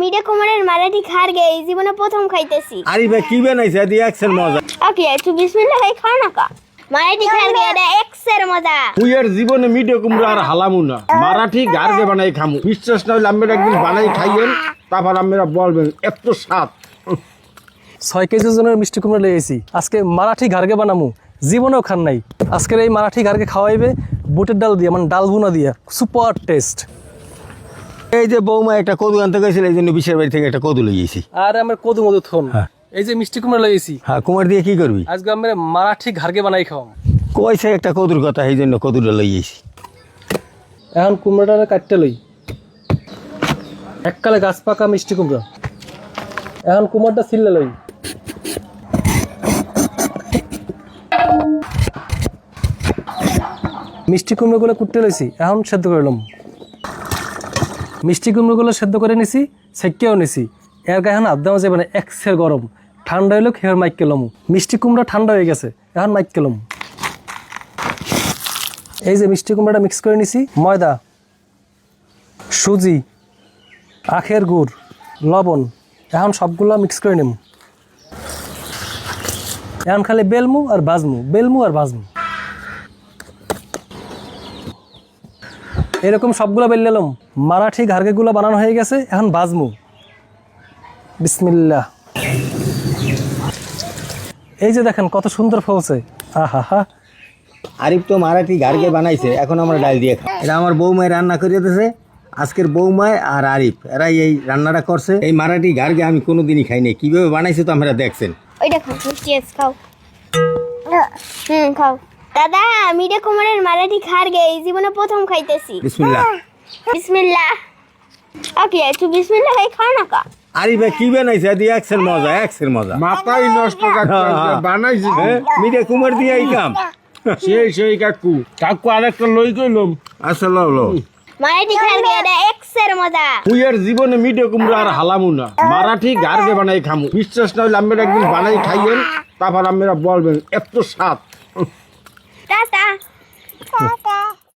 মিডে কুমারের মারাঠি খার গে এই জীবনে প্রথম খাইতেছি। আরে ভাই কি বানাইছে? দি এক্সেল মজা। ওকে একটু বিসমিল্লাহ খাই খাও না কা। মারাঠি খার গে এটা এক্সের মজা। তুই এর জীবনে মিডিয়া কুমড়া আর হালামু না। মারাঠি গার্গে বানাই খামু। বিশ্বাস না হইলে আমরা একদিন বানাই খাইয়েন তারপর আমরা বলবেন এত স্বাদ। ছয় কেজি ওজনের মিষ্টি কুমড়া লেগেছি আজকে মারাঠি ঘাড়কে বানামু। জীবনেও খান নাই। আজকের এই মারাঠি ঘাড়কে খাওয়াইবে বুটের ডাল দিয়ে মানে ডাল বুনা দিয়ে। সুপার টেস্ট এই যে বৌমা একটা কদু আনতে গেছিল এই জন্য বিশের বাড়ি থেকে একটা কদু লইয়েছি আর আমার কদু মধু থন। হ্যাঁ। এই যে মিষ্টি কুমড়া লেগেছি হ্যাঁ কুমার দিয়ে কি করবি? আজকে আমরা মারাঠি ঘাড়কে বানাই খাওয়াম। কইছে একটা কদুর কথা এই জন্য কদুটা লইয়েছি এখন কুমড়াটা কাটতে লই। এককালে গাছ পাকা মিষ্টি কুমড়া। এখন কুমড়াটা ছিললে লই। মিষ্টি কুমড়োগুলো কুটতে লইছি এখন সেদ্ধ করলাম মিষ্টি কুমড়োগুলো সেদ্ধ করে নিছি সেকেও নিছি। এর গায়ে এখন আদামা যাবে না, একসের গরম। ঠান্ডা হইল খেয়ে মাইক কেলাম মিষ্টি কুমড়া ঠান্ডা হয়ে গেছে, এখন মাইক কেলাম এই যে মিষ্টি কুমড়াটা মিক্স করে নিছি, ময়দা, সুজি, আখের গুড়, লবণ, এখন সবগুলো মিক্স করে নেব এখন খালি বেলমু আর বাজমু বেলমু আর ভাজমু। এরকম সবগুলো বেললাম মারাঠি ঘাড়গেগুলো বানানো হয়ে গেছে এখন ভাজমু বিসমিল্লাহ। এই যে দেখেন কত সুন্দর ফলছে। আহা হা আরিফ তো মারাঠি গার্গে বানাইছে এখন আমরা ডাল দিয়ে খাই এটা আমার বৌমায় রান্না করিয়ে দিয়েছে আজকের বৌমায় আর আরিফ। এরাই এই রান্নাটা করছে। এই মারাঠি গার্গে আমি কোনোদিনই খাই নাই। কীভাবে বানাইছে তো আমরা দেখছেন। ওইটা খাও খাও। দাদা মিডে কুমারের মারাঠি খার গে এই জীবনে প্রথম খাইতেছি। বিসমিল্লাহ। বিসমিল্লাহ। ওকে একটু বিসমিল্লাহ খাই খাও না কা? আরে ভাই কি বানাইছে? দি মজা এক্সেল মজা। মাথাই নষ্ট কাকু আজকে বানাইছি মিডিয়া কুমার দিয়ে এই কাম সেই সেই কাকু। কাকু আরেকটা লই কইলাম। আচ্ছা লো লো মারাঠি খার গে এটা এক্সের মজা। তুই জীবনে মিডিয়া কুমড়া আর হালামু না। মারাঠি গার্গে বানাই খামু। বিশ্বাস না হইলে আমরা একদিন বানাই খাইয়েন তারপর আমরা বলবেন এত স্বাদ। டாட்டா